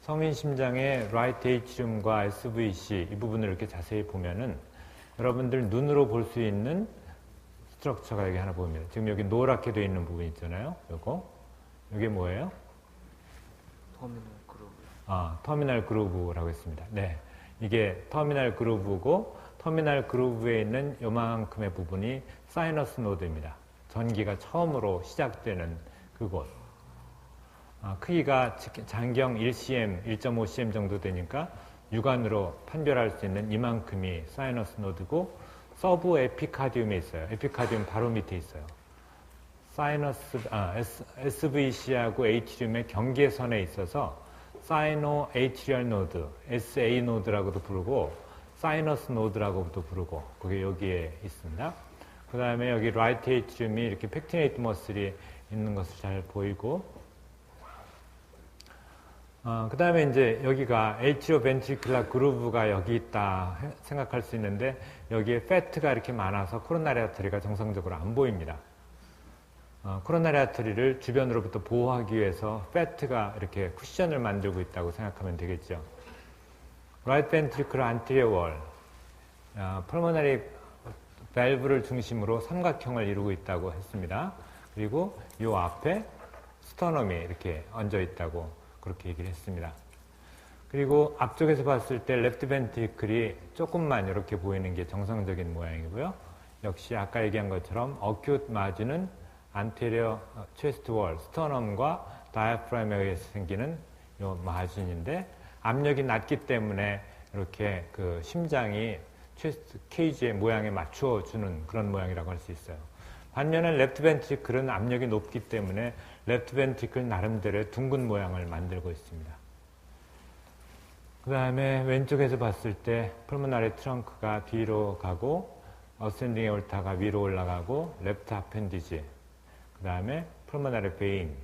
성인 심장의 라이트 에이트리움과 SVC 이 부분을 이렇게 자세히 보면은 여러분들 눈으로 볼 수 있는 스트럭처가 여기 하나 보입니다. 지금 여기 노랗게 되어 있는 부분 있잖아요. 요거. 이게 뭐예요? 터미널 그룹. 아, 터미널 그루브라고 했습니다. 네. 이게 터미널 그루브고 터미널 그루브에 있는 요만큼의 부분이 사이너스 노드입니다. 전기가 처음으로 시작되는 그곳. 아, 크기가 장경 1cm, 1.5cm 정도 되니까 육안으로 판별할 수 있는 이만큼이 사이너스 노드고 서브 에피카디움에 있어요. 에피카디움 바로 밑에 있어요. 사이너스 아, SVC하고 에이트리움의 경계선에 있어서 사이노 에이트리얼 노드, SA 노드라고도 부르고 사이너스 노드라고도 부르고 그게 여기에 있습니다. 그 다음에 여기 라이트 에이트리움이 이렇게 팩티네이트 머슬이 있는 것을 잘 보이고 어, 그 다음에 이제 여기가 에이트리오 벤트리클라 그루브가 여기 있다 생각할 수 있는데 여기에 패트가 이렇게 많아서 코로나리 아트리가 정상적으로 안 보입니다. 어, 코로나리 아트리를 주변으로부터 보호하기 위해서 패트가 이렇게 쿠션을 만들고 있다고 생각하면 되겠죠. 라이트 벤트리클 안티리어 월, 어, 펄모나리 밸브를 중심으로 삼각형을 이루고 있다고 했습니다. 그리고 이 앞에 스터넘이 이렇게 얹어 있다고 그렇게 얘기를 했습니다. 그리고 앞쪽에서 봤을 때 랩트 벤트리클이 조금만 이렇게 보이는 게 정상적인 모양이고요. 역시 아까 얘기한 것처럼 어큐트 마진은 안테리어 체스트 월, 스터넘과 다이아프라임에 의해서 생기는 요 마진인데 압력이 낮기 때문에 이렇게 그 심장이 체스트 케이지의 모양에 맞추어 주는 그런 모양이라고 할 수 있어요. 반면에 랩트 벤트리클은 압력이 높기 때문에 랩트 벤트리클 나름대로의 둥근 모양을 만들고 있습니다. 그 다음에 왼쪽에서 봤을 때 펄모나리 트렁크가 뒤로 가고 어센딩 에올타가 위로 올라가고 랩트 아펜디지 그 다음에 펄모나리 베인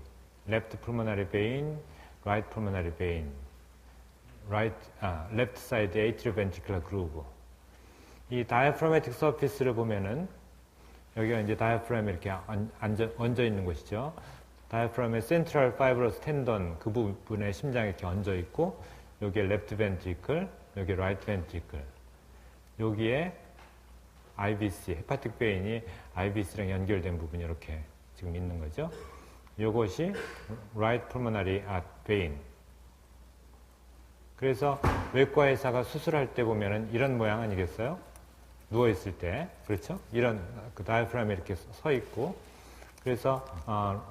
랩트 펄모나리 베인 라이트 펄모나리 베인 라이트 아 랩트 사이드 에이트리오 벤트리클라 그루브 이 다이아프라메틱 서피스를 보면은 여기가 이제 다이아프라임이 이렇게 앉아, 얹어 있는 곳이죠. 다이아프라임의 센트럴 파이브러스 텐던 그 부분에 심장이 이렇게 얹어 있고 여기에 랩트 벤트리클, 여기 라이트 벤트리클. 여기에 IBC, 헤파틱 베인이 IBC랑 연결된 부분이 이렇게 지금 있는 거죠. 이것이 right pulmonary vein. 그래서 외과 의사가 수술할 때 보면은 이런 모양 아니겠어요? 누워 있을 때 그렇죠? 이런 그 다이프람이 이렇게 서 있고 그래서 어,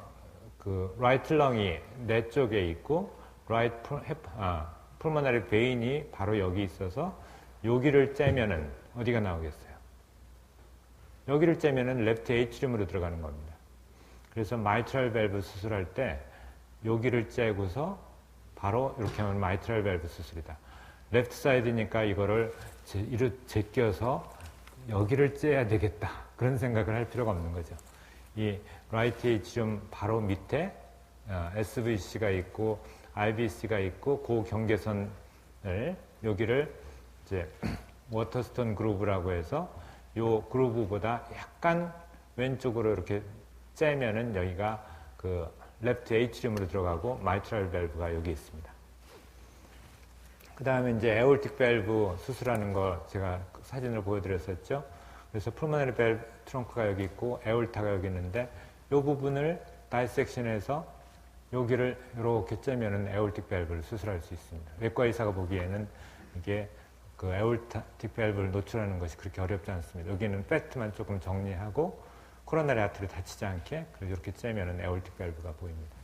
그 라이트 렁이 내 쪽에 있고 라이트 아, 풀모나리 베인이 바로 여기 있어서 여기를 째면은 어디가 나오겠어요? 여기를 째면은 랩트 에이트리움으로 들어가는 겁니다. 그래서 마이트랄 밸브 수술할 때 여기를 째고서 바로 이렇게 하면 마이트랄 밸브 수술이다. 랩트 사이드니까 이거를 제, 이로 제껴서 여기를 째야 되겠다. 그런 생각을 할 필요가 없는 거죠. 이 라이트 에이트리움 바로 밑에 SVC가 있고 IBC가 있고 그 경계선을 여기를 이제 워터스톤 그루브라고 해서 요 그루브보다 약간 왼쪽으로 이렇게 째면은 여기가 그 랩트 에이트리움으로 들어가고 마이트랄 밸브가 여기 있습니다. 그 다음에 이제 에올틱 밸브 수술하는 거 제가 사진을 보여드렸었죠. 그래서 풀모너리 밸브 트렁크가 여기 있고 에올타가 여기 있는데 이 부분을 다이섹션해서 여기를 이렇게 째면은 에올틱 밸브를 수술할 수 있습니다. 외과 의사가 보기에는 이게 그 에올틱 밸브를 노출하는 것이 그렇게 어렵지 않습니다. 여기는 팩트만 조금 정리하고 코로나리 아트를 다치지 않게 이렇게 째면은 에올틱 밸브가 보입니다.